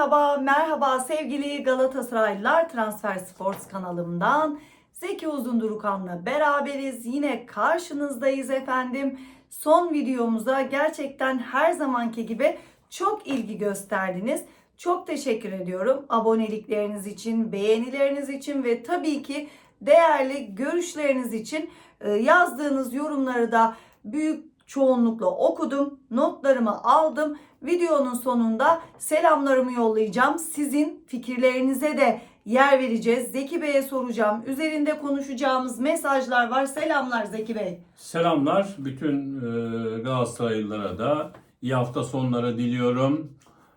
Merhaba, merhaba sevgili Galatasaraylılar Transfer Sports kanalımdan Zeki Uzundurukan'la beraberiz. Yine karşınızdayız efendim. Son videomuza gerçekten her zamanki gibi çok ilgi gösterdiniz. Çok teşekkür ediyorum abonelikleriniz için, beğenileriniz için ve tabii ki değerli görüşleriniz için Ee, yazdığınız yorumları da büyük çoğunlukla okudum. Notlarımı aldım. Videonun sonunda selamlarımı yollayacağım. Sizin fikirlerinize de yer vereceğiz. Zeki Bey'e soracağım. Üzerinde konuşacağımız mesajlar var. Selamlar Zeki Bey. Selamlar bütün e, Galatasaraylılara da iyi hafta sonları diliyorum.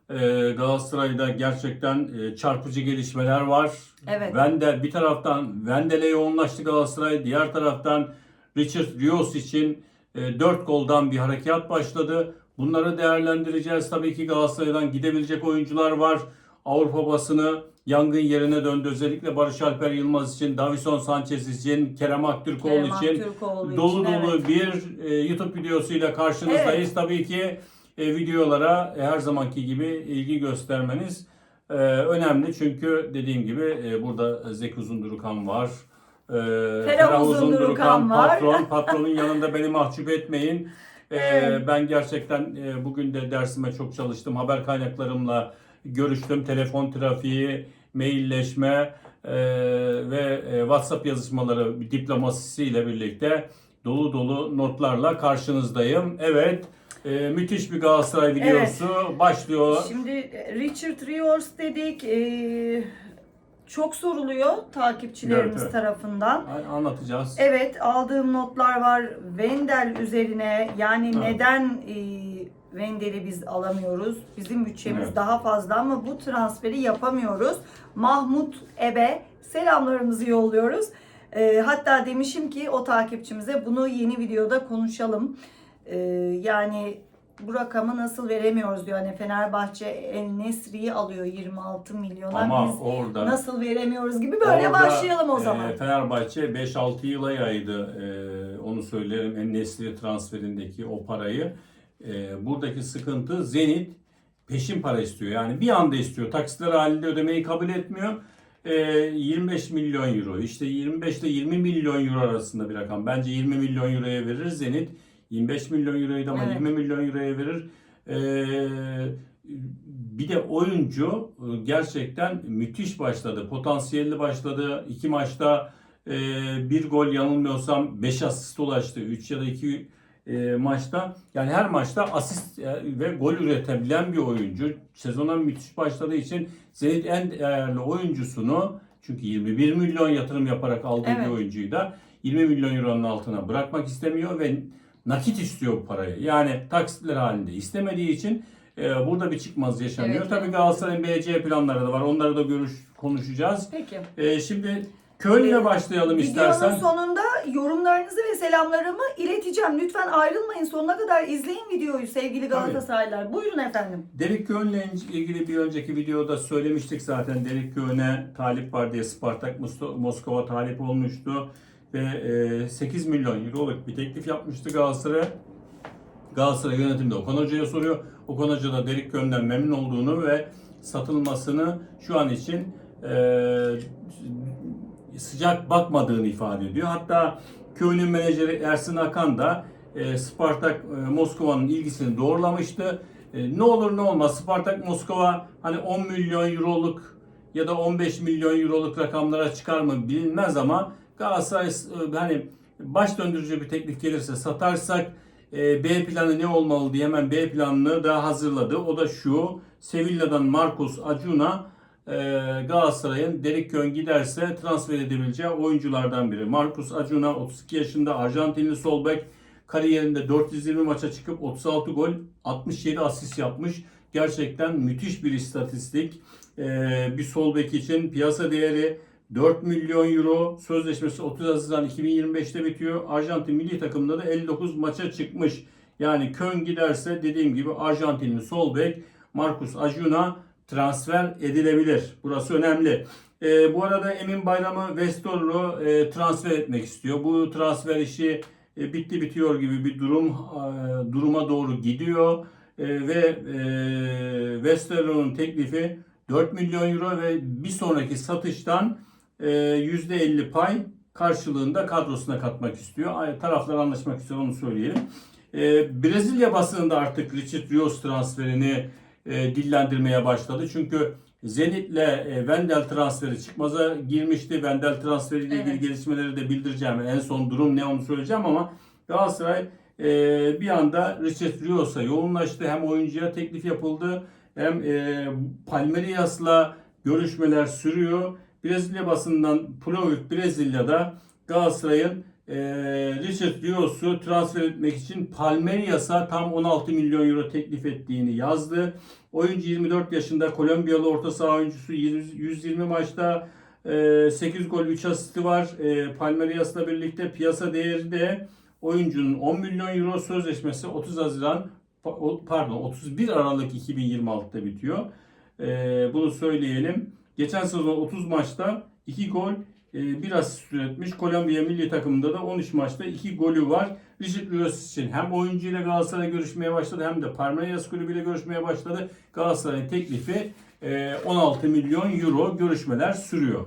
E, Galatasaray'da gerçekten e, çarpıcı gelişmeler var. Evet. Wendel bir taraftan Wendel'e yoğunlaştı Galatasaray, diğer taraftan Richard Rios için e, 4 goldan bir harekat başladı. Bunları değerlendireceğiz. Tabii ki Galatasaray'dan gidebilecek oyuncular var. Avrupa basını yangın yerine döndü. Özellikle Barış Alper Yılmaz için, Davison Sanchez için, Kerem Aktürkoğlu Kerem için Aktürkoğlu dolu için, dolu evet. bir e, YouTube videosuyla karşınızdayız. Tabii ki e, videolara e, her zamanki gibi ilgi göstermeniz e, önemli. Çünkü dediğim gibi e, burada Zeki Uzundurukan var. E, Ferah Uzundurukan var. Patron. Patronun yanında beni mahcup etmeyin. E, Evet. Ben gerçekten e, bugün de dersime çok çalıştım. Haber kaynaklarımla görüştüm. Telefon trafiği, mailleşme e, ve e, WhatsApp yazışmaları diplomasisiyle birlikte dolu dolu notlarla karşınızdayım. Evet, e, müthiş bir Galatasaray videosu başlıyor. Şimdi Richard Rios dedik. Ee, çok soruluyor takipçilerimiz Evet, evet. tarafından. Anlatacağız. Evet aldığım notlar var. Vendel üzerine yani Evet. neden e, Vendel'i biz alamıyoruz? Bizim bütçemiz Evet. daha fazla ama bu transferi yapamıyoruz. Mahmut Ebe selamlarımızı yolluyoruz. E, hatta demişim ki o takipçimize bunu yeni videoda konuşalım. E, yani bu rakamı nasıl veremiyoruz diyor. Hani Fenerbahçe El Nesri'yi alıyor 26 milyona. Ama biz orada nasıl veremiyoruz gibi böyle Orada, başlayalım o zaman. e, Fenerbahçe 5-6 yıla yaydı. e, onu söylerim. En-Nesyri transferindeki o parayı. E, buradaki sıkıntı Zenit peşin para istiyor. Yani bir anda istiyor. Taksitler halinde ödemeyi kabul etmiyor. E, 25 milyon euro. İşte 25 ile 20 milyon euro arasında bir rakam. Bence 20 milyon euroya verir Zenit. 25 milyon euroyu da ama Evet. 20 milyon euroya verir. E, bir de oyuncu e, gerçekten müthiş başladı. Potansiyelli başladı. İki maçta e, bir gol yanılmıyorsam 5 asist ulaştı. 3 ya da 2 e, maçta. Yani her maçta asist e, ve gol üretebilen bir oyuncu. Sezona müthiş başladığı için Zenit en değerli oyuncusunu çünkü 21 milyon yatırım yaparak aldığı Evet. bir oyuncuyu da 20 milyon euronun altına bırakmak istemiyor ve nakit istiyor bu parayı. Yani taksitler halinde istemediği için e, burada bir çıkmaz yaşanıyor. Evet, Tabii. Galatasaray'ın BC planları da var. Onları da görüş konuşacağız. Peki. E, şimdi Köln'le başlayalım istersen. Videonun sonunda yorumlarınızı ve selamlarımı ileteceğim. Lütfen ayrılmayın. Sonuna kadar izleyin videoyu sevgili Galatasaraylılar. Buyurun efendim. Derek Köln'le ilgili bir önceki videoda söylemiştik zaten. Derek Köln'e talip var diye Spartak Mos- Moskova talip olmuştu. Ve e, 8 milyon euroluk bir teklif yapmıştı Galatasaray. Galatasaray yönetimi de Okan Hoca'ya soruyor. Okan Hoca da Derek Köln'den memnun olduğunu ve satılmasını şu an için e, sıcak bakmadığını ifade ediyor. Hatta Köln'ün menajeri Ersin Akan da e, Spartak e, Moskova'nın ilgisini doğrulamıştı. E, ne olur ne olmaz Spartak Moskova hani 10 milyon euroluk ya da 15 milyon euroluk rakamlara çıkar mı bilinmez ama Galatasaray e, hani baş döndürücü bir teklif gelirse satarsak e, B planı ne olmalı diye hemen B planını da hazırladı. O da şu Sevilla'dan Marcos Acuna e, Galatasaray'ın Derek Kön giderse transfer edebileceği oyunculardan biri. Marcus Acuna 32 yaşında Arjantinli sol bek kariyerinde 420 maça çıkıp 36 gol 67 asist yapmış. Gerçekten müthiş bir istatistik. E, bir sol bek için piyasa değeri 4 milyon euro. Sözleşmesi 30 Haziran 2025'te bitiyor. Arjantin milli takımında da 59 maça çıkmış. Yani Kön giderse dediğim gibi Arjantinli sol bek Marcus Acuna transfer edilebilir. Burası önemli. Ee, bu arada Emin Bayram'ı Vestorlu e, transfer etmek istiyor. Bu transfer işi e, bitti bitiyor gibi bir durum e, duruma doğru gidiyor. E, ve e, Westerlo'nun teklifi 4 milyon euro ve bir sonraki satıştan e, %50 pay karşılığında kadrosuna katmak istiyor. Taraflar anlaşmak istiyor onu söyleyelim. E, Brezilya basınında artık Richard Rios transferini e, dillendirmeye başladı. Çünkü Zenit'le e, Wendel transferi çıkmaza girmişti. Wendel transferiyle ilgili Evet. gelişmeleri de bildireceğim. En son durum ne onu söyleyeceğim ama Galatasaray e, bir anda Richard Rios'a yoğunlaştı. Hem oyuncuya teklif yapıldı hem e, Palmeiras'la görüşmeler sürüyor. Brezilya basından Plovdiv Brezilya'da Galatasaray'ın e, Richard Rios'u transfer etmek için Palmeiras'a tam 16 milyon euro teklif ettiğini yazdı. Oyuncu 24 yaşında Kolombiyalı orta saha oyuncusu 100 120 maçta e, 8 gol 3 asisti var. E, Palmeiras'la birlikte piyasa değeri de oyuncunun 10 milyon euro sözleşmesi 30 Haziran pardon 31 Aralık 2026'da bitiyor. E, bunu söyleyelim. Geçen sezon 30 maçta 2 gol, e, bir asist üretmiş. Kolombiya milli takımında da 13 maçta 2 golü var. Richard Rios için hem oyuncuyla Galatasaray görüşmeye başladı hem de Palmeiras kulübüyle görüşmeye başladı. Galatasaray'ın teklifi e, 16 milyon euro görüşmeler sürüyor.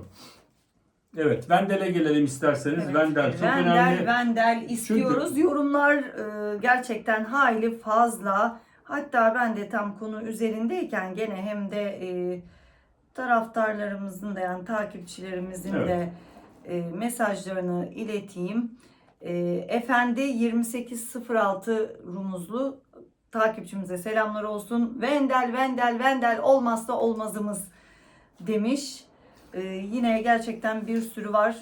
Evet, Wendel'e gelelim isterseniz. Evet, Wendel çok Wendel, önemli. Wendel istiyoruz. Yorumlar e, gerçekten hayli fazla. Hatta ben de tam konu üzerindeyken gene hem de e, taraftarlarımızın da yani takipçilerimizin Evet. de e, mesajlarını ileteyim. E, Efendi 2806 rumuzlu takipçimize selamlar olsun. Wendel, Wendel, Wendel olmazsa olmazımız demiş. E, yine gerçekten bir sürü var.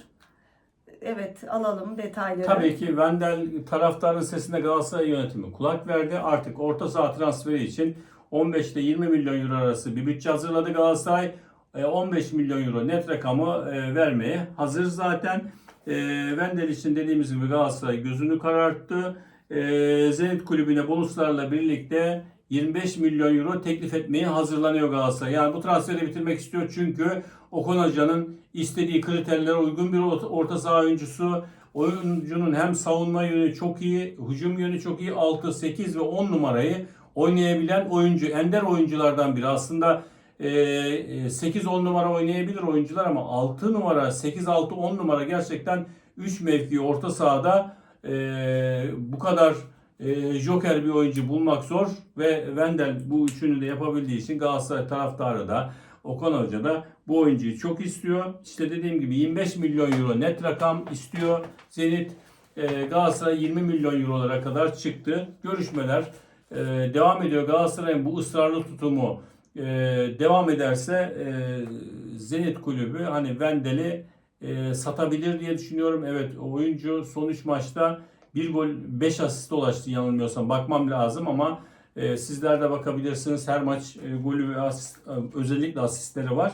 Evet alalım detayları. Tabii ki Wendel taraftarın sesine Galatasaray yönetimi kulak verdi. Artık orta saha transferi için 15 ile 20 milyon euro arası bir bütçe hazırladı Galatasaray. E, 15 milyon euro net rakamı e, vermeye hazır zaten. E, Wendel için dediğimiz gibi Galatasaray gözünü kararttı. E, Zenit kulübüne bonuslarla birlikte 25 milyon euro teklif etmeye hazırlanıyor Galatasaray. Yani bu transferi bitirmek istiyor çünkü Okan Hoca'nın istediği kriterlere uygun bir orta, saha oyuncusu. Oyuncunun hem savunma yönü çok iyi, hücum yönü çok iyi. 6, 8 ve 10 numarayı oynayabilen oyuncu. Ender oyunculardan biri. Aslında e, 8-10 numara oynayabilir oyuncular ama 6 numara, 8-6-10 numara gerçekten 3 mevki orta sahada e, bu kadar e, joker bir oyuncu bulmak zor ve Wendel bu üçünü de yapabildiği için Galatasaray taraftarı da Okan Hoca da bu oyuncuyu çok istiyor. İşte dediğim gibi 25 milyon euro net rakam istiyor. Zenit e, Galatasaray 20 milyon eurolara kadar çıktı. Görüşmeler e, devam ediyor. Galatasaray'ın bu ısrarlı tutumu e, devam ederse e, Zenit kulübü hani Wendel'i e, satabilir diye düşünüyorum. Evet oyuncu son 3 maçta bir gol 5 asist ulaştı yanılmıyorsam bakmam lazım ama e, sizler de bakabilirsiniz. Her maç e, golü ve asist, e, özellikle asistleri var.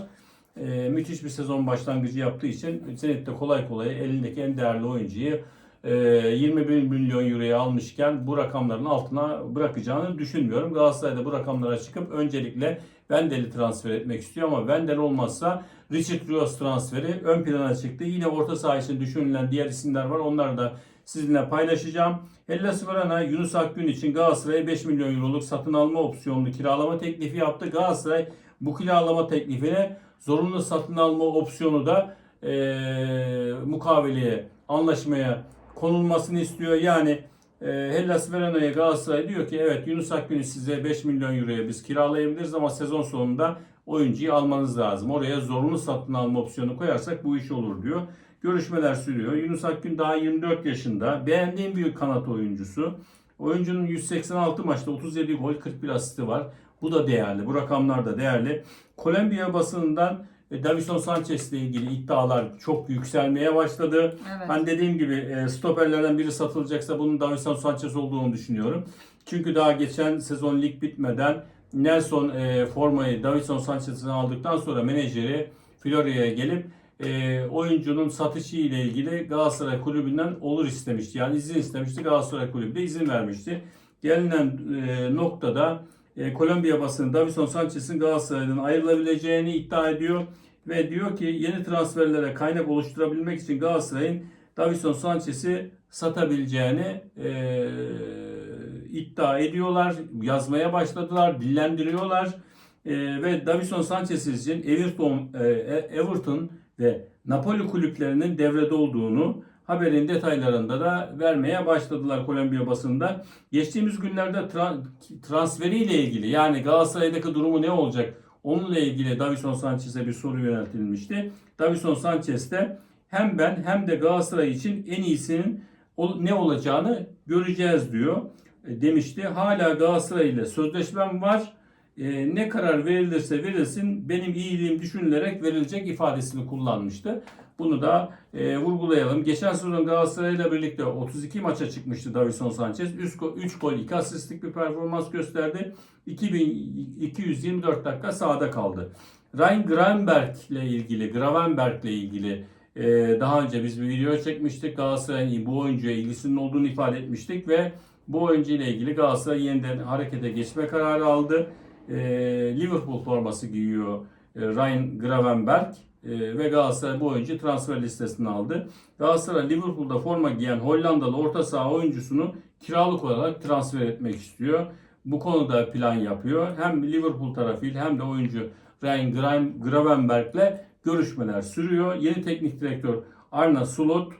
E, müthiş bir sezon başlangıcı yaptığı için Zenit de kolay kolay elindeki en değerli oyuncuyu 21 milyon euroya almışken bu rakamların altına bırakacağını düşünmüyorum. Galatasaray da bu rakamlara çıkıp öncelikle Wendel'i transfer etmek istiyor ama Wendel olmazsa Richard Rios transferi ön plana çıktı. Yine orta saha için düşünülen diğer isimler var. Onları da sizinle paylaşacağım. Hellas Verona Yunus Akgün için Galatasaray'a 5 milyon euroluk satın alma opsiyonlu kiralama teklifi yaptı. Galatasaray bu kiralama teklifine zorunlu satın alma opsiyonu da eee mukaveleye, anlaşmaya konulmasını istiyor. Yani e, Hellas Verona'ya Galatasaray diyor ki evet Yunus Akgün'ü size 5 milyon euroya biz kiralayabiliriz ama sezon sonunda oyuncuyu almanız lazım. Oraya zorunlu satın alma opsiyonu koyarsak bu iş olur diyor. Görüşmeler sürüyor. Yunus Akgün daha 24 yaşında. Beğendiğim bir kanat oyuncusu. Oyuncunun 186 maçta 37 gol 41 asisti var. Bu da değerli. Bu rakamlar da değerli. Kolombiya basınından Davison Sanchez ile ilgili iddialar çok yükselmeye başladı. Evet. Hani dediğim gibi e, stoperlerden biri satılacaksa bunun Davison Sanchez olduğunu düşünüyorum. Çünkü daha geçen sezon lig bitmeden Nelson e, formayı Davison Sanchez'den aldıktan sonra menajeri Florya'ya gelip e, oyuncunun satışı ile ilgili Galatasaray kulübünden olur istemişti. Yani izin istemişti. Galatasaray kulübü de izin vermişti. Gelinen e, noktada e, Kolombiya basını Davison Sanchez'in Galatasaray'dan ayrılabileceğini iddia ediyor ve diyor ki yeni transferlere kaynak oluşturabilmek için Galatasaray'ın Davison Sanchez'i satabileceğini e, iddia ediyorlar. Yazmaya başladılar, dillendiriyorlar. E, ve Davison Sanchez için Everton, e, Everton ve Napoli kulüplerinin devrede olduğunu haberin detaylarında da vermeye başladılar Kolombiya basında. Geçtiğimiz günlerde tra- transferiyle ilgili yani Galatasaray'daki durumu ne olacak? Onunla ilgili Davison Sanchez'e bir soru yöneltilmişti. Davison Sanchez de hem ben hem de Galatasaray için en iyisinin ne olacağını göreceğiz diyor e, demişti. Hala Galatasaray ile sözleşmem var. E, ne karar verilirse verilsin benim iyiliğim düşünülerek verilecek ifadesini kullanmıştı. Bunu da e, vurgulayalım. Geçen sezon Galatasaray ile birlikte 32 maça çıkmıştı Davison Sanchez. 3 gol, 3 gol 2 asistlik bir performans gösterdi. 2224 dakika sahada kaldı. Ryan Gravenberg ile ilgili, Gravenberg ile ilgili e, daha önce biz bir video çekmiştik. Galatasaray'ın bu oyuncuya ilgisinin olduğunu ifade etmiştik ve bu oyuncu ile ilgili Galatasaray yeniden harekete geçme kararı aldı. E, Liverpool forması giyiyor e, Ryan Gravenberg e, ve Galatasaray bu oyuncu transfer listesine aldı. Galatasaray Liverpool'da forma giyen Hollandalı orta saha oyuncusunu kiralık olarak transfer etmek istiyor. Bu konuda plan yapıyor. Hem Liverpool tarafıyla hem de oyuncu Ryan Gra- Gravenberg'le görüşmeler sürüyor. Yeni teknik direktör Arne Slot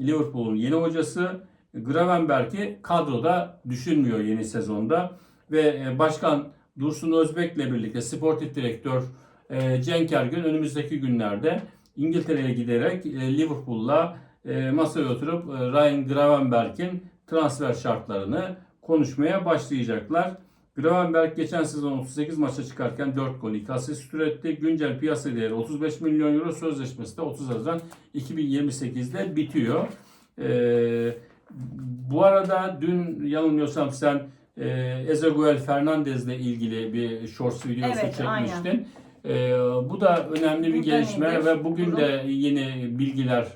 Liverpool'un yeni hocası Gravenberg'i kadroda düşünmüyor yeni sezonda ve e, başkan Dursun Özbek'le birlikte sportif direktör e, Cenk Ergün önümüzdeki günlerde İngiltere'ye giderek e, Liverpool'la e, masaya oturup e, Ryan Gravenberg'in transfer şartlarını konuşmaya başlayacaklar. Gravenberg geçen sezon 38 maça çıkarken 4 gol 2 asist üretti. Güncel piyasa değeri 35 milyon euro sözleşmesi de 30 Haziran 2028'de bitiyor. Ee, bu arada dün yanılmıyorsam sen e, Ezequiel Fernandez'le ilgili bir shorts videosu Evet, çekmiştin. Ee, bu da önemli bir gelişme ve bugün de yeni bilgiler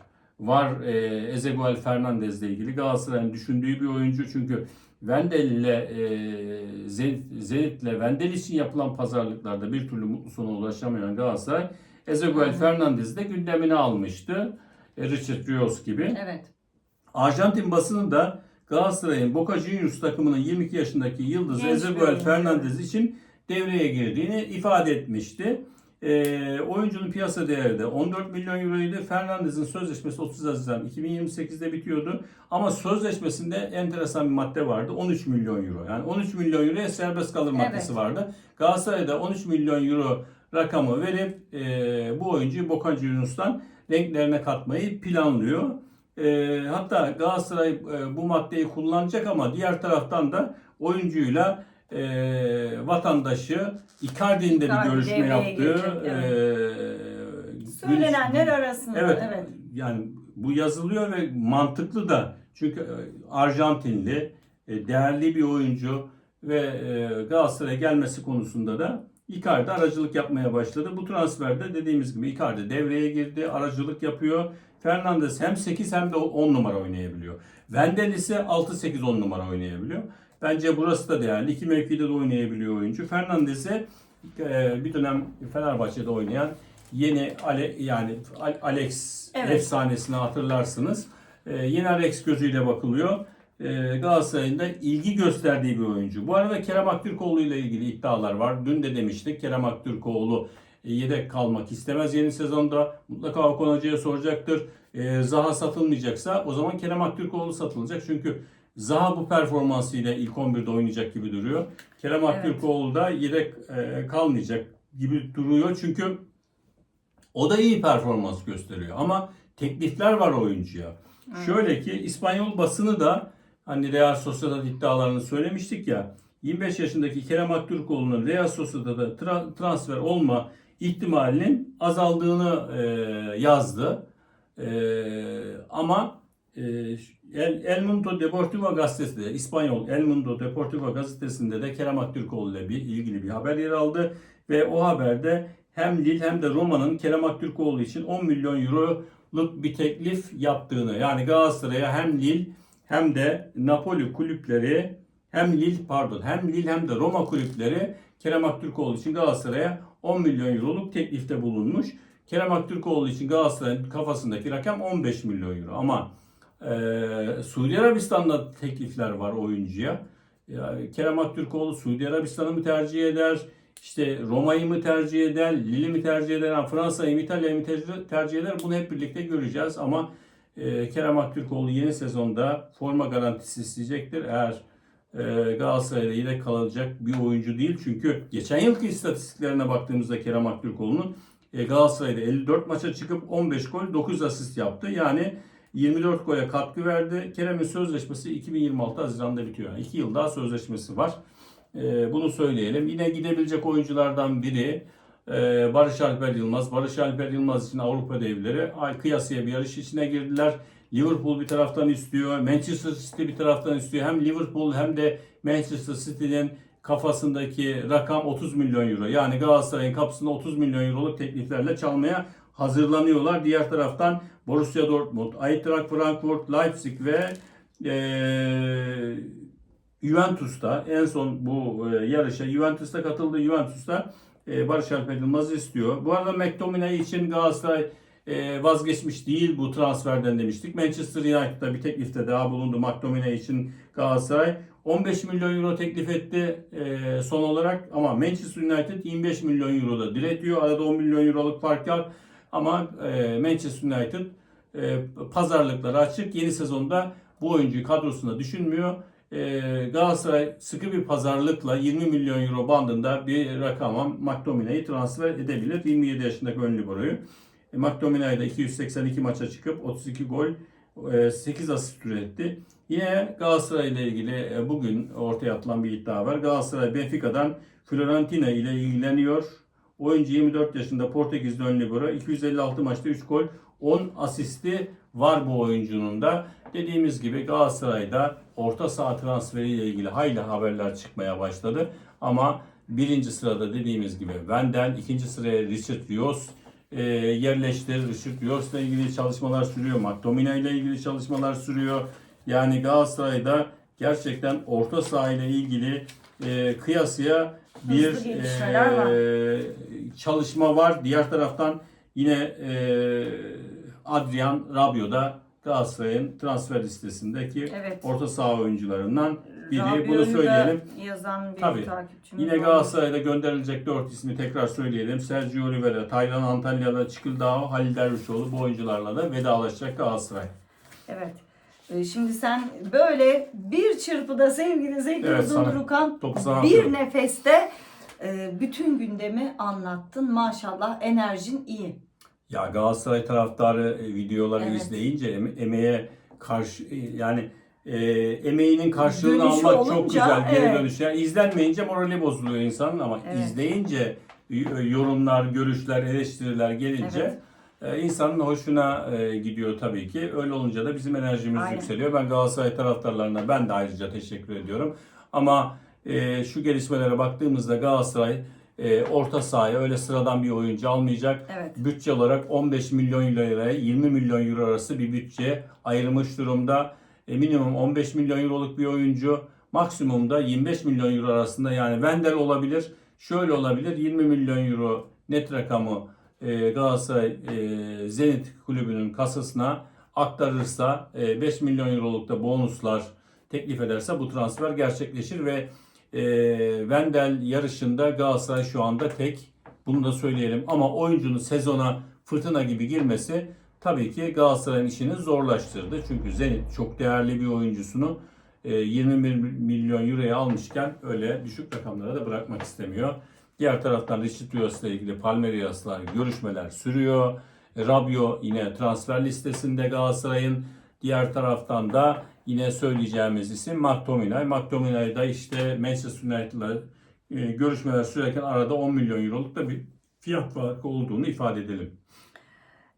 var e, Ezequiel Fernandez'le ilgili. Galatasaray'ın düşündüğü bir oyuncu çünkü Vendel ile e, Zenit, Zenit'le Vendel için yapılan pazarlıklarda bir türlü mutlu sona ulaşamayan Galatasaray Ezequiel Fernandez'i de gündemine almıştı. E, Richard Rios gibi. Evet. Arjantin basını da Galatasaray'ın Boca Juniors takımının 22 yaşındaki yıldız Genç bir Ezequiel oyuncu. Fernandez için devreye girdiğini ifade etmişti. Ee, oyuncunun piyasa değeri de 14 milyon euroydu. Fernandez'in sözleşmesi 30 Haziran 2028'de bitiyordu. Ama sözleşmesinde enteresan bir madde vardı. 13 milyon euro. Yani 13 milyon euroya serbest kalır maddesi Evet. vardı. Galatasaray'da 13 milyon euro rakamı verip e, bu oyuncuyu Boca Juniors'tan renklerine katmayı planlıyor. E, hatta Galatasaray e, bu maddeyi kullanacak ama diğer taraftan da oyuncuyla e, vatandaşı Icardi'nin de bir Icardi görüşme devreye yaptığı girecek, e, Söylenenler arasında. Evet, Evet. yani bu yazılıyor ve mantıklı da çünkü e, Arjantinli e, değerli bir oyuncu ve e, Galatasaray'a gelmesi konusunda da Icardi aracılık yapmaya başladı. Bu transferde dediğimiz gibi Icardi devreye girdi, aracılık yapıyor. Fernandes hem 8 hem de 10 numara oynayabiliyor. Vendel ise 6-8-10 numara oynayabiliyor. Bence burası da değerli. İki mevkide de oynayabiliyor oyuncu. Fernandes'e e, bir dönem Fenerbahçe'de oynayan yeni Ale, yani Al- Alex Evet. efsanesini hatırlarsınız. E, yeni Alex gözüyle bakılıyor. E, Galatasaray'ın da ilgi gösterdiği bir oyuncu. Bu arada Kerem Aktürkoğlu ile ilgili iddialar var. Dün de demiştik Kerem Aktürkoğlu e, yedek kalmak istemez yeni sezonda. Mutlaka Okan Hoca'ya soracaktır. E, Zaha satılmayacaksa o zaman Kerem Aktürkoğlu satılacak. Çünkü Zaha bu performansıyla ilk 11'de oynayacak gibi duruyor. Kerem Evet. Aktürkoğlu da yedek e, kalmayacak gibi duruyor. Çünkü o da iyi performans gösteriyor ama teklifler var oyuncuya. Şöyle ki İspanyol basını da hani Real Sociedad iddialarını söylemiştik ya 25 yaşındaki Kerem Aktürkoğlu'nun Real Sociedad'a tra- transfer olma ihtimalinin azaldığını e, yazdı. E, ama El, El Mundo Deportivo gazetesi de İspanyol El Mundo Deportivo gazetesinde de Kerem Aktürkoğlu ile bir ilgili bir haber yer aldı ve o haberde hem Lille hem de Roma'nın Kerem Aktürkoğlu için 10 milyon euroluk bir teklif yaptığını yani Galatasaray'a hem Lille hem de Napoli kulüpleri hem Lille pardon hem Lille hem de Roma kulüpleri Kerem Aktürkoğlu için Galatasaray'a 10 milyon euroluk teklifte bulunmuş. Kerem Aktürkoğlu için Galatasaray'ın kafasındaki rakam 15 milyon euro ama ee, Suudi Arabistan'da teklifler var oyuncuya. Yani Kerem Aktürkoğlu Suudi Arabistan'ı mı tercih eder? işte Roma'yı mı tercih eder, Lille'i mi tercih eder, Fransa'yı mı İtalya'yı mı tercih- eder bunu hep birlikte göreceğiz ama e, Kerem Aktürkoğlu yeni sezonda forma garantisi isteyecektir. Eğer e, Galatasaray'da yedek kalacak bir oyuncu değil. Çünkü geçen yılki istatistiklerine baktığımızda Kerem Aktürkoğlu'nun e, Galatasaray'da 54 maça çıkıp 15 gol 9 asist yaptı. Yani 24 gole katkı verdi. Kerem'in sözleşmesi 2026 Haziran'da bitiyor. Yani 2 yıl daha sözleşmesi var. E, bunu söyleyelim. Yine gidebilecek oyunculardan biri e, Barış Alper Yılmaz. Barış Alper Yılmaz için Avrupa devleri ay kıyasıya bir yarış içine girdiler. Liverpool bir taraftan istiyor, Manchester City bir taraftan istiyor. Hem Liverpool hem de Manchester City'nin kafasındaki rakam 30 milyon euro. Yani Galatasaray'ın kapısında 30 milyon euroluk tekliflerle çalmaya hazırlanıyorlar. Diğer taraftan Borussia Dortmund, Eintracht Frankfurt, Leipzig ve eee Juventus'ta en son bu e, yarışa Juventus'ta katıldı. Juventus'ta e, Barış Alper Yılmaz'ı istiyor. Bu arada McTominay için Galatasaray e, vazgeçmiş değil bu transferden demiştik. Manchester United'da bir teklifte daha bulundu McTominay için Galatasaray. 15 milyon euro teklif etti e, son olarak ama Manchester United 25 milyon euro da diretiyor. Arada 10 milyon euroluk fark var ama e, Manchester United e, pazarlıkları açık. Yeni sezonda bu oyuncuyu kadrosunda düşünmüyor. E, Galatasaray sıkı bir pazarlıkla 20 milyon euro bandında bir rakama McTominay'i transfer edebilir. 27 yaşındaki ön libero'yu. E, da 282 maça çıkıp 32 gol, e, 8 asist üretti. Yine Galatasaray ile ilgili e, bugün ortaya atılan bir iddia var. Galatasaray Benfica'dan Fiorentina ile ilgileniyor. Oyuncu 24 yaşında Portekizli ön libero. 256 maçta 3 gol, 10 asisti var bu oyuncunun da. Dediğimiz gibi Galatasaray'da orta saha transferiyle ilgili hayli haberler çıkmaya başladı. Ama birinci sırada dediğimiz gibi Wendel, ikinci sıraya Richard Rios e, yerleştir. Richard Rios'la ilgili çalışmalar sürüyor. McTominay ile ilgili çalışmalar sürüyor. Yani Galatasaray'da gerçekten orta saha ile ilgili e, kıyasıya bir gelişmeler var. e, çalışma var. Diğer taraftan yine e, Adrian Rabiot da Galatasaray'ın transfer listesindeki Evet. orta saha oyuncularından biri. Rabiot'u Bunu söyleyelim. yazan bir Tabii. Yine. Galatasaray'da gönderilecek 4 ismi tekrar söyleyelim. Sergio Oliveira, Taylan Antalya'da, Çıkıldağ, Halil Dervişoğlu bu oyuncularla da vedalaşacak Galatasaray. Evet. Ee, Şimdi sen böyle bir çırpıda sevgili Zeki Evet, Uzun Durukan bir nefeste e, bütün gündemi anlattın. Maşallah enerjin iyi. Ya Galatasaray taraftarı e, videoları Evet. izleyince em- emeğe karşı e, yani e, emeğinin karşılığını Dönüşü almak çok olunca, güzel geri evet. dönüş. Yani izlenmeyince morali bozuluyor insanın ama Evet. izleyince yorumlar, görüşler, eleştiriler gelince e, insanın hoşuna e, gidiyor tabii ki. Öyle olunca da bizim enerjimiz Aynen. yükseliyor. Ben Galatasaray taraftarlarına ben de ayrıca teşekkür ediyorum. Ama e, şu gelişmelere baktığımızda Galatasaray e, orta sahaya öyle sıradan bir oyuncu almayacak. Evet. Bütçe olarak 15 milyon liraya 20 milyon euro arası bir bütçe ayırmış durumda. E, minimum 15 milyon euroluk bir oyuncu, maksimum da 25 milyon euro arasında yani Wendel olabilir. Şöyle olabilir 20 milyon euro net rakamı e, Galatasaray e, Zenit kulübünün kasasına aktarırsa e, 5 milyon euroluk da bonuslar teklif ederse bu transfer gerçekleşir ve e, yarışında Galatasaray şu anda tek. Bunu da söyleyelim. Ama oyuncunun sezona fırtına gibi girmesi tabii ki Galatasaray'ın işini zorlaştırdı. Çünkü Zenit çok değerli bir oyuncusunu e, 21 milyon euroya almışken öyle düşük rakamlara da bırakmak istemiyor. Diğer taraftan Richard Rios'la ilgili Palmeiras'la görüşmeler sürüyor. E, Rabiot yine transfer listesinde Galatasaray'ın. Diğer taraftan da yine söyleyeceğimiz isim McTominay. McTominay da işte Manchester United'la e, görüşmeler sürerken arada 10 milyon euroluk da bir fiyat farkı olduğunu ifade edelim.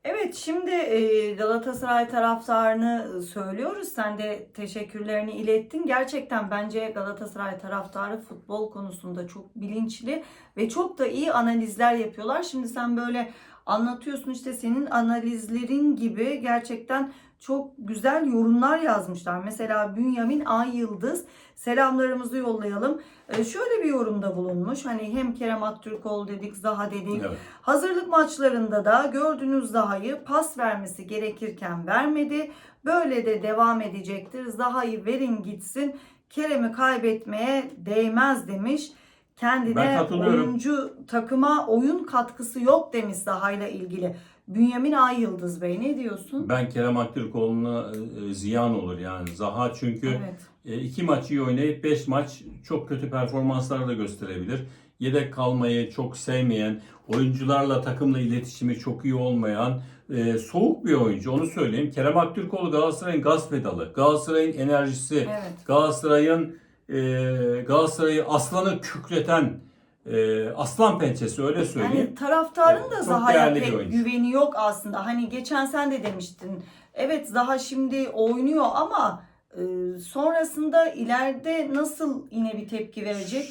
Evet şimdi e, Galatasaray taraftarını söylüyoruz. Sen de teşekkürlerini ilettin. Gerçekten bence Galatasaray taraftarı futbol konusunda çok bilinçli ve çok da iyi analizler yapıyorlar. Şimdi sen böyle anlatıyorsun işte senin analizlerin gibi gerçekten çok güzel yorumlar yazmışlar. Mesela Bünyamin Ay Yıldız selamlarımızı yollayalım. E, şöyle bir yorumda bulunmuş. Hani hem Kerem Aktürkoğlu dedik, Zaha dedik. Evet. Hazırlık maçlarında da gördüğünüz Zaha'yı pas vermesi gerekirken vermedi. Böyle de devam edecektir. Zaha'yı verin gitsin. Kerem'i kaybetmeye değmez demiş. Kendine oyuncu takıma oyun katkısı yok demiş Zaha'yla ilgili. Bünyamin Ay Yıldız Bey ne diyorsun? Ben Kerem Aktürkoğlu'na e, ziyan olur yani. Zaha çünkü Evet. e, iki maç iyi oynayıp beş maç çok kötü performanslar da gösterebilir. Yedek kalmayı çok sevmeyen, oyuncularla takımla iletişimi çok iyi olmayan, e, soğuk bir oyuncu onu söyleyeyim. Kerem Aktürkoğlu Galatasaray'ın gaz pedalı, Galatasaray'ın enerjisi, Evet. Galatasaray'ın e, Galatasaray'ı aslanı kükreten e, aslan pençesi öyle söyleyeyim. Yani taraftarın da Çok Zaha'ya pek güveni yok aslında. Hani geçen sen de demiştin. Evet Zaha şimdi oynuyor ama e, sonrasında ileride nasıl yine bir tepki verecek?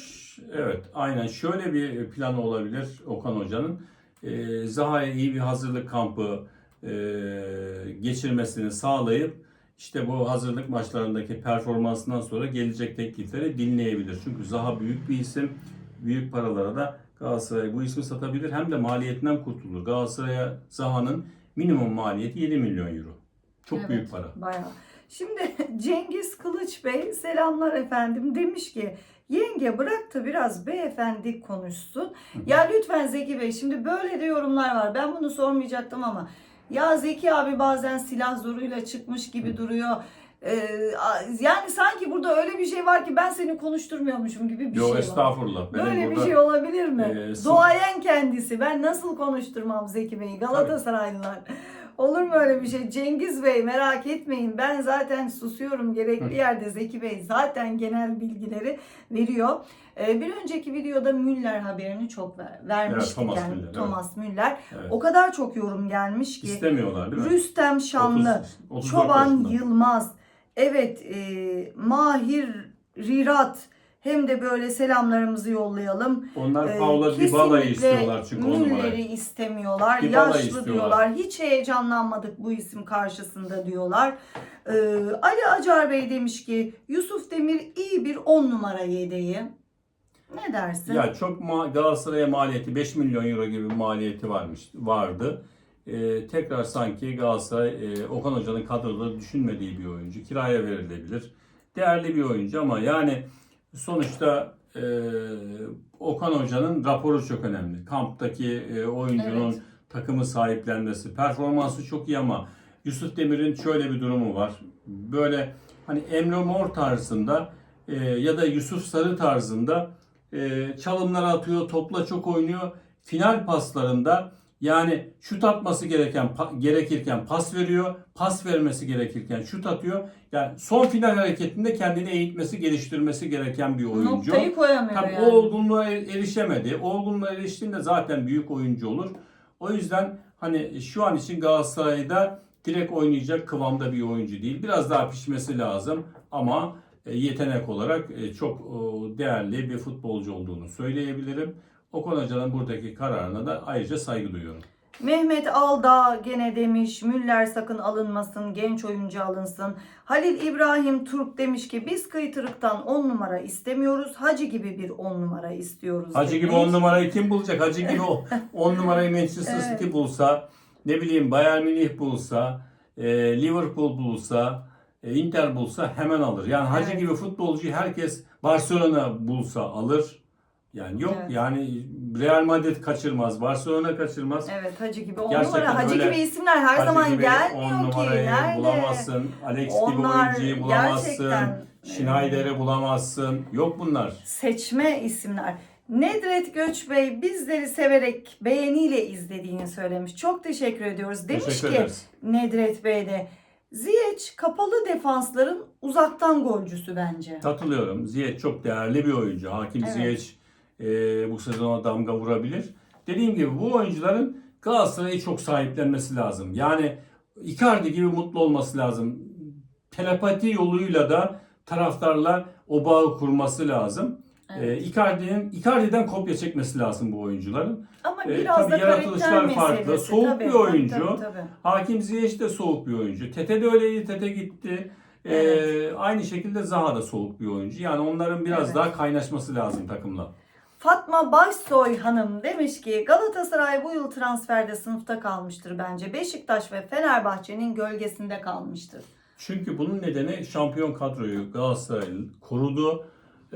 Evet, aynen şöyle bir planı olabilir Okan Hoca'nın. Ee, Zaha'ya iyi bir hazırlık kampı e, geçirmesini sağlayıp işte bu hazırlık maçlarındaki performansından sonra gelecek teklifleri dinleyebilir. Çünkü Zaha büyük bir isim, büyük paralara da Galatasaray bu ismi satabilir hem de maliyetinden kurtulur. Galatasaray'a Zaha'nın minimum maliyeti 7 milyon euro. Çok Evet, büyük para. Bayağı. Şimdi Cengiz Kılıç Bey selamlar efendim demiş ki yenge bırak da biraz beyefendi konuşsun. Ya lütfen Zeki Bey şimdi böyle de yorumlar var. Ben bunu sormayacaktım ama ya Zeki abi bazen silah zoruyla çıkmış gibi duruyor. Ee, yani sanki burada öyle bir şey var ki ben seni konuşturmuyormuşum gibi bir Yo şey var. estağfurullah. Benim Böyle bir burada- şey olabilir mi? Sı- Doğayan kendisi. Ben nasıl konuşturmam Zeki Bey'i? Galatasaraylılar. Olur mu öyle bir şey? Cengiz Bey merak etmeyin. Ben zaten susuyorum gerekli yerde. Zeki Bey zaten genel bilgileri veriyor. Ee, bir önceki videoda Müller haberini çok ver, vermiştik. Thomas yani Müller, evet. Thomas Müller. Evet. O kadar çok yorum gelmiş ki. İstemiyorlar değil mi? Rüstem Şanlı. 30 34 Çoban yaşında. Yılmaz, evet e, Mahir Rirat hem de böyle selamlarımızı yollayalım. Onlar Ee, Paula Dybala'yı istiyorlar çünkü on Müller'i numarayı. istemiyorlar. Dybala'yı Yaşlı istiyorlar. diyorlar. Hiç heyecanlanmadık bu isim karşısında diyorlar. Ee, Ali Acar Bey demiş ki Yusuf Demir iyi bir 10 numara yedeği. Ne dersin? Ya çok ma- Galatasaray'a maliyeti 5 milyon euro gibi bir maliyeti varmış vardı. Ee, tekrar sanki Galatasaray e, Okan Hoca'nın kadroda düşünmediği bir oyuncu. Kiraya verilebilir. Değerli bir oyuncu ama yani sonuçta e, Okan Hoca'nın raporu çok önemli. Kamptaki e, oyuncunun Evet. takımı sahiplenmesi, performansı çok iyi ama Yusuf Demir'in şöyle bir durumu var. Böyle hani Emre Mor tarzında e, ya da Yusuf Sarı tarzında e, çalımlar atıyor, topla çok oynuyor. Final paslarında yani şut atması gereken pa- gerekirken pas veriyor, pas vermesi gerekirken şut atıyor. Yani son final hareketinde kendini eğitmesi, geliştirmesi gereken bir oyuncu. Noktayı koyamıyor Tabii yani. o olgunluğa er- erişemedi. O olgunluğa eriştiğinde zaten büyük oyuncu olur. O yüzden hani şu an için Galatasaray'da direkt oynayacak kıvamda bir oyuncu değil. Biraz daha pişmesi lazım ama yetenek olarak e, çok e, değerli bir futbolcu olduğunu söyleyebilirim. Okan Hoca'nın buradaki kararına da ayrıca saygı duyuyorum. Mehmet Alda gene demiş Müller sakın alınmasın genç oyuncu alınsın. Halil İbrahim Turk demiş ki biz kıytırıktan 10 numara istemiyoruz. Hacı gibi bir 10 numara istiyoruz. Hacı gibi demiş. 10 numarayı kim bulacak? Hacı gibi o 10 numarayı Manchester Evet. City bulsa, ne bileyim Bayern Münih bulsa, e, Liverpool bulsa, e, Inter bulsa hemen alır. Yani Hacı Evet. gibi futbolcuyu herkes Barcelona bulsa alır. Yani yok Evet. yani Real Madrid kaçırmaz, Barcelona kaçırmaz. Evet Hacı gibi 10 Gerçekten numara. Hacı gibi isimler her Hacı zaman gibi gelmiyor on ki. numarayı Nerede? bulamazsın. Alex gibi Onlar oyuncuyu bulamazsın. Schneider'i bulamazsın. Yok bunlar. Seçme isimler. Nedret Göç Bey bizleri severek beğeniyle izlediğini söylemiş. Çok teşekkür ediyoruz. Demiş Teşekkür ki ederiz. Nedret Bey de Ziyech kapalı defansların uzaktan golcüsü bence. Katılıyorum. Ziyech çok değerli bir oyuncu. Hakim Evet. Ziyech e, bu sezona damga vurabilir. Dediğim gibi bu oyuncuların Galatasaray'ı çok sahiplenmesi lazım. Yani Icardi gibi mutlu olması lazım. Telepati yoluyla da taraftarla o bağı kurması lazım. Evet. E, Icardi'nin Icardi'den kopya çekmesi lazım bu oyuncuların. Ama e, biraz tabii da yaratılışlar farklı. Soğuk Tabii, bir oyuncu. tabii, tabii. Hakim Ziyech de soğuk bir oyuncu. Tete de öyleydi. Tete gitti. Ee, Evet. aynı şekilde Zaha da soğuk bir oyuncu. Yani onların biraz Evet. daha kaynaşması lazım takımla. Fatma Başsoy Hanım demiş ki Galatasaray bu yıl transferde sınıfta kalmıştır bence. Beşiktaş ve Fenerbahçe'nin gölgesinde kalmıştır. Çünkü bunun nedeni şampiyon kadroyu Galatasaray korudu.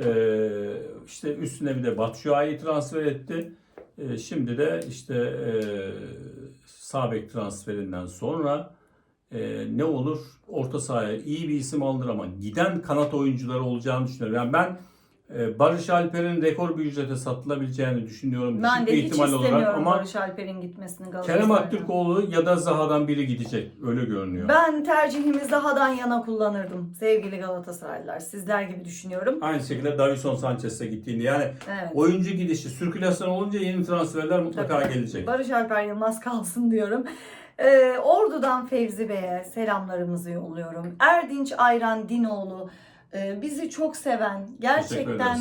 Ee, işte üstüne bir de Batshuayi transfer etti. Ee, şimdi de işte e, Sabek transferinden sonra e, ne olur? Orta sahaya iyi bir isim alınır ama giden kanat oyuncuları olacağını düşünüyorum. Yani ben Barış Alper'in rekor bir ücrete satılabileceğini düşünüyorum. Ben Düşük de bir hiç ihtimal istemiyorum ama Barış Alper'in gitmesini Kerem Galatasaray'a. Aktürkoğlu ya da Zaha'dan biri gidecek. Öyle görünüyor. Ben tercihimi Zaha'dan yana kullanırdım sevgili Galatasaraylılar. Sizler gibi düşünüyorum. Aynı şekilde Davison Sanchez'e gittiğinde yani Evet. oyuncu gidişi, sirkülasyon olunca yeni transferler mutlaka Tabii. gelecek. Barış Alper Yılmaz kalsın diyorum. Ee, Ordu'dan Fevzi Bey'e selamlarımızı yolluyorum. Erdinç Ayran Dinoğlu e, bizi çok seven, gerçekten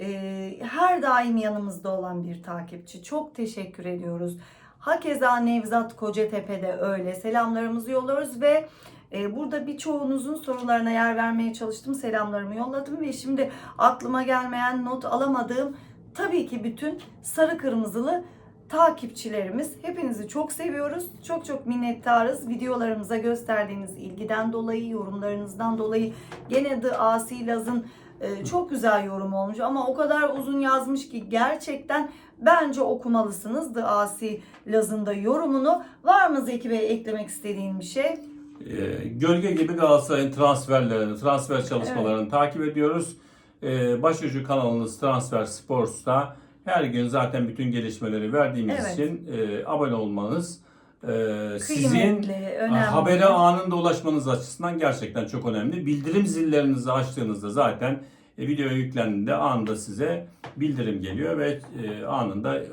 e, her daim yanımızda olan bir takipçi. Çok teşekkür ediyoruz. Hakeza Nevzat Kocatepe de öyle. Selamlarımızı yolluyoruz ve e, burada birçoğunuzun sorularına yer vermeye çalıştım. Selamlarımı yolladım ve şimdi aklıma gelmeyen not alamadığım tabii ki bütün sarı kırmızılı takipçilerimiz. Hepinizi çok seviyoruz. Çok çok minnettarız. Videolarımıza gösterdiğiniz ilgiden dolayı, yorumlarınızdan dolayı. Gene The Asi Laz'ın e, çok güzel yorum olmuş ama o kadar uzun yazmış ki gerçekten bence okumalısınız The Asi Laz'ın da yorumunu. Var mı Zeki Bey eklemek istediğin bir şey? Ee, gölge gibi Galatasaray'ın transferlerini, transfer çalışmalarını takip ediyoruz. Ee, başucu kanalınız Transfer Sports'ta her gün zaten bütün gelişmeleri verdiğimiz Evet. için e, abone olmanız e, sizin Kıymetli, önemli. habere anında ulaşmanız açısından gerçekten çok önemli. Bildirim zillerinizi açtığınızda zaten e, video yüklendiğinde anında size bildirim geliyor ve e, anında e,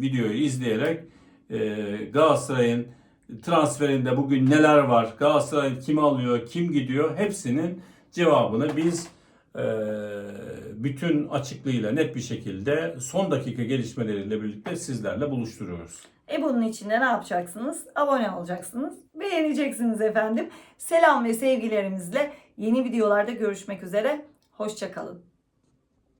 videoyu izleyerek e, Galatasaray'ın transferinde bugün neler var, Galatasaray kimi alıyor, kim gidiyor hepsinin cevabını biz e, bütün açıklığıyla net bir şekilde son dakika gelişmeleriyle birlikte sizlerle buluşturuyoruz. E bunun için de ne yapacaksınız? Abone olacaksınız. Beğeneceksiniz efendim. Selam ve sevgilerimizle yeni videolarda görüşmek üzere. Hoşçakalın.